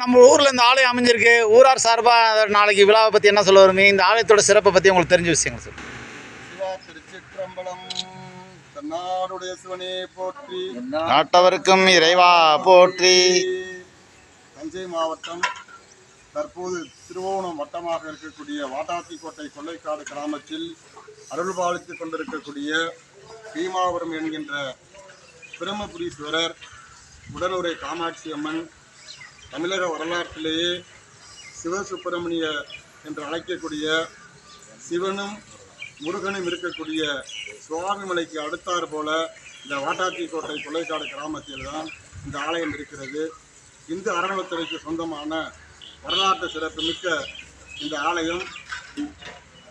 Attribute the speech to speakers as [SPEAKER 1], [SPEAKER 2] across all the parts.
[SPEAKER 1] நம்ம ஊரில் இந்த ஆலயம் அமைஞ்சிருக்கு. ஊரார் சார்பாக நாளைக்கு விழாவை பற்றி என்ன சொல்ல வருவீங்க? இந்த ஆலயத்தோட சிறப்பை பற்றி உங்களுக்கு தெரிஞ்ச விஷயங்கள் சார்
[SPEAKER 2] தன்னாருடைய சிவனே போற்றி.
[SPEAKER 1] நாட்டவருக்கும் இறைவா போற்றி.
[SPEAKER 2] தஞ்சை மாவட்டம் தற்போது திருவோணம் வட்டமாக இருக்கக்கூடிய வாட்டாத்திக்கோட்டை கொள்ளைக்காடு கிராமத்தில் அருள் பாலித்துக் கொண்டிருக்கக்கூடிய பீமாபுரம் என்கின்ற பிரம்மபுரீஸ்வரர் உடனுரை காமாட்சி அம்மன் தமிழக வரலாற்றிலேயே சிவசுப்பிரமணிய என்று அழைக்கக்கூடிய சிவனும் முருகனும் இருக்கக்கூடிய சுவாமிமலைக்கு அடுத்தாற் போல இந்த வாட்டாத்திக்கோட்டை கொள்ளைக்காடு கிராமத்தில் தான் இந்த ஆலயம் இருக்கிறது. இந்து அறநிலத்துறைக்கு சொந்தமான வரலாற்று சிறப்புமிக்க இந்த ஆலயம்.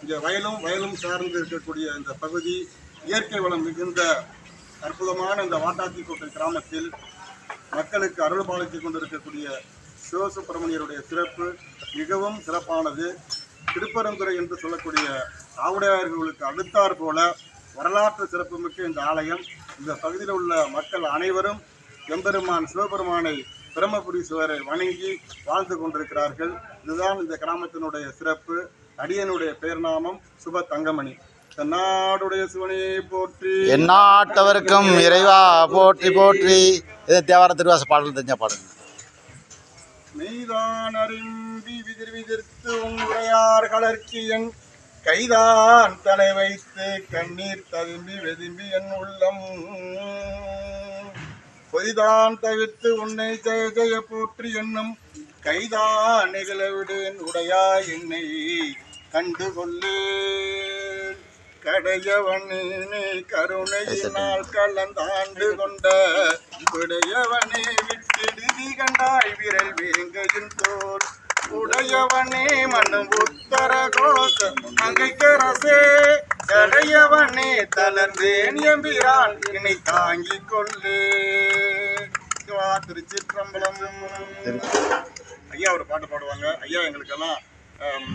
[SPEAKER 2] இந்த வயலும் வயலும் சார்ந்து இருக்கக்கூடிய இந்த பகுதி இயற்கை வளம் மிகுந்த அற்புதமான இந்த வாட்டாத்திக்கோட்டை கிராமத்தில் மக்களுக்கு அருள் பாலித்துக் கொண்டிருக்கக்கூடிய சிவசுப்பிரமணியருடைய சிறப்பு மிகவும் சிறப்பானது. திருப்பரந்துரை என்று சொல்லக்கூடிய ஆவுடையார்களுக்கு அடுத்தாற் போல வரலாற்று சிறப்புமிக்க இந்த ஆலயம். இந்த பகுதியில் உள்ள மக்கள் அனைவரும் எம்பெருமான் சிவபெருமானை பிரம்மபுரீஸ்வரை வணங்கி வாழ்ந்து கொண்டிருக்கிறார்கள். இதுதான் இந்த கிராமத்தினுடைய சிறப்பு. அடியனுடைய பேர்நாமம் சுப தங்கமணி. நாடுடைய சிவனையை போற்றி.
[SPEAKER 1] எந்நாட்டவருக்கும் இறைவா போற்றி போற்றி. இது தேவார திருவாச பாடல் தெரிஞ்ச பாடுங்க
[SPEAKER 2] மெய்தான் அரும்பி விதிர் விதிர்த்து உரையார் கலர்க்கியன் கைதான் தலை வைத்து கண்ணீர் ததும்பி வெதும்பி என் உள்ளம். பொய்தான் தவிர்த்து உன்னை ஜெய ஜெய போற்றி என்னும் கைதான் நிகழவிடுவேன் உடையா என்னை கண்டு கொள்ளேன் கடையவனே கருணையினால் கலந்தாண்டு கொண்ட உடையவனே மண்ணும் உத்தர கோஷ அங்கைக்கரசே. கடையவனே தளர்ந்தேன் எம்பிரான் என்னை தாங்கிக் கொள்ளே. திருச்சிற்றம்பலம். ஐயா ஒரு பாட்டு பாடுவாங்க. ஐயா எங்களுக்கெல்லாம்